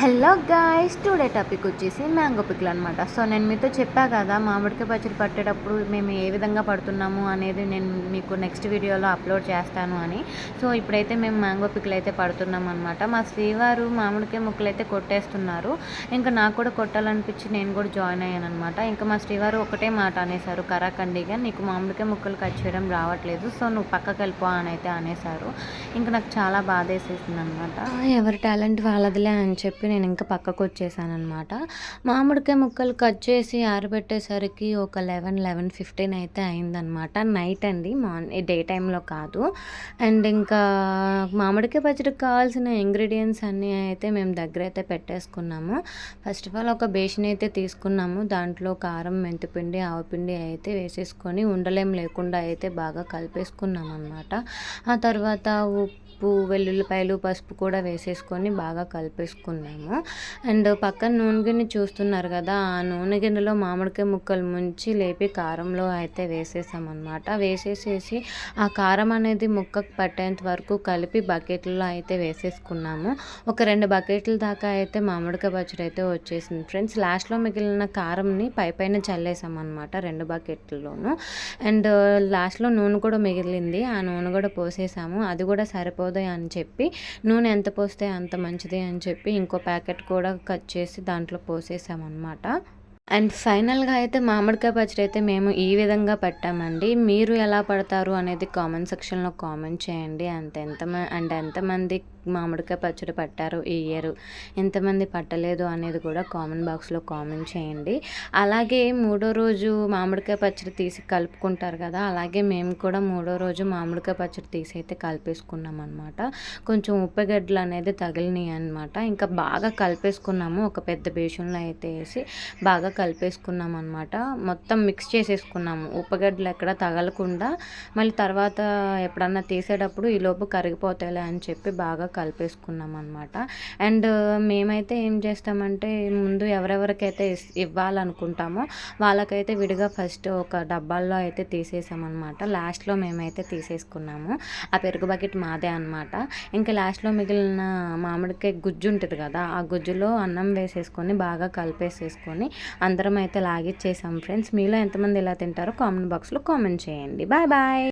Hello guys today topic వచ్చేసి mango పిక్లు అనమాట సో నేను మీతో చెప్పా కదా మామిడికాయ పచ్చడి పట్టేటప్పుడు మేము ఏ విధంగా పడుతున్నాము అనేది నేను మీకు నెక్స్ట్ వీడియోలో అప్లోడ్ చేస్తాను అని. సో ఇప్పుడైతే మేము మ్యాంగో పిక్లు అయితే పడుతున్నాం అనమాట మా శ్రీవారు మామిడికాయ ముక్కలు అయితే కొట్టేస్తున్నారు. ఇంకా నాకు కూడా కొట్టాలనిపించి నేను కూడా జాయిన్ అయ్యాను అనమాట ఇంకా మా శ్రీవారు ఒకటే మాట అనేసారు కరాఖండిగా నీకు మామిడికాయ ముక్కలు కట్ చేయడం రావట్లేదు. సో నువ్వు పక్కకి వెళ్ళిపో అని అయితే అనేసారు ఇంకా నాకు చాలా బాధ వేసేసింది అనమాట ఎవరి టాలెంట్ వాళ్ళదిలే అని చెప్పి నేను ఇంకా పక్కకు వచ్చేసాను అనమాట మామిడికాయ ముక్కలు కట్ చేసి ఆరబెట్టేసరికి ఒక లెవెన్ లెవెన్ ఫిఫ్టీన్ అయితే అయిందనమాట నైట్ అండి మార్నింగ్ డే టైంలో కాదు. అండ్ ఇంకా మామిడికాయ పచ్చడికి కావాల్సిన ఇంగ్రీడియంట్స్ అన్నీ అయితే మేము దగ్గర అయితే పెట్టేసుకున్నాము. ఫస్ట్ ఆఫ్ ఆల్ ఒక బేషన్ అయితే తీసుకున్నాము. దాంట్లో కారం మెంతిపిండి ఆవపిండి అయితే వేసేసుకొని ఉండలేం లేకుండా అయితే బాగా కలిపేసుకున్నాం అనమాట ఆ తర్వాత ఉప్పు వెల్లుల్లిపాయలు పసుపు కూడా వేసేసుకొని బాగా కలిపేసుకున్నాము. అండ్ పక్కన నూనె గిన్నె చూస్తున్నారు కదా ఆ నూనె గిన్నెలో మామిడికాయ ముక్కలు ముంచి లేపి కారంలో అయితే వేసేసామన్నమాట. వేసేసేసి ఆ కారం అనేది ముక్కకు పట్టేంత వరకు కలిపి బకెట్లో అయితే వేసేసుకున్నాము. ఒక రెండు బకెట్ల దాకా అయితే మామిడికాయ పచ్చడి అయితే వచ్చేసింది. ఫ్రెండ్స్ లాస్ట్లో మిగిలిన కారంని పై పైన చల్లేసామన్నమాట రెండు బకెట్లలోనూ. అండ్ లాస్ట్లో నూనె కూడా మిగిలింది. ఆ నూనె కూడా పోసేసాము. అది కూడా సరిపో సరిపోదు అని చెప్పి నూనె ఎంత పోస్తే అంత మంచిది అని చెప్పి ఇంకో ప్యాకెట్ కూడా కట్ చేసి దాంట్లో పోసేసామన్నమాట. అండ్ ఫైనల్గా అయితే మామిడికాయ పచ్చడి అయితే మేము ఈ విధంగా పెట్టామండి. మీరు ఎలా పడతారు అనేది కామెంట్ సెక్షన్లో కామెంట్ చేయండి. అంత ఎంత అండ్ ఎంతమంది మామిడికాయ పచ్చడి పట్టారు ఈ ఇయర్ ఎంతమంది పట్టలేదు అనేది కూడా కామెంట్ బాక్స్లో కామెంట్ చేయండి. అలాగే మూడో రోజు మామిడికాయ పచ్చడి తీసి కలుపుకుంటారు కదా అలాగే మేము కూడా మూడో రోజు మామిడికాయ పచ్చడి తీసి అయితే కలిపేసుకున్నాం అనమాట కొంచెం ఉప్పగడ్డలు అనేది తగిలినాయి అనమాట ఇంకా బాగా కలిపేసుకున్నాము ఒక పెద్ద బేషన్లో అయితే వేసి బాగా కలిపేసుకున్నాం అనమాట మొత్తం మిక్స్ చేసేసుకున్నాము. ఉప్పగడ్డలు ఎక్కడ తగలకుండా మళ్ళీ తర్వాత ఎప్పుడన్నా తీసేటప్పుడు ఈ లోపు కరిగిపోతాయిలే అని చెప్పి బాగా కలిపేసుకున్నాం అనమాట అండ్ మేమైతే ఏం చేస్తామంటే ముందు ఎవరెవరికైతే ఇవ్వాలనుకుంటామో వాళ్ళకైతే విడిగా ఫస్ట్ ఒక డబ్బాల్లో అయితే తీసేసామన్నమాట. లాస్ట్లో మేమైతే తీసేసుకున్నాము. ఆ పెరుగు బకెట్ మాదే అనమాట ఇంకా లాస్ట్లో మిగిలిన మామిడికాయ గుజ్జు ఉంటుంది కదా ఆ గుజ్జులో అన్నం వేసేసుకొని బాగా కలిపేసేసుకొని అందరం అయితే లాగిచ్చేసాం ఫ్రెండ్స్. మీలో ఎంతమంది ఇలా తింటారో కామెంట్ బాక్స్లో కామెంట్ చేయండి. Bye bye!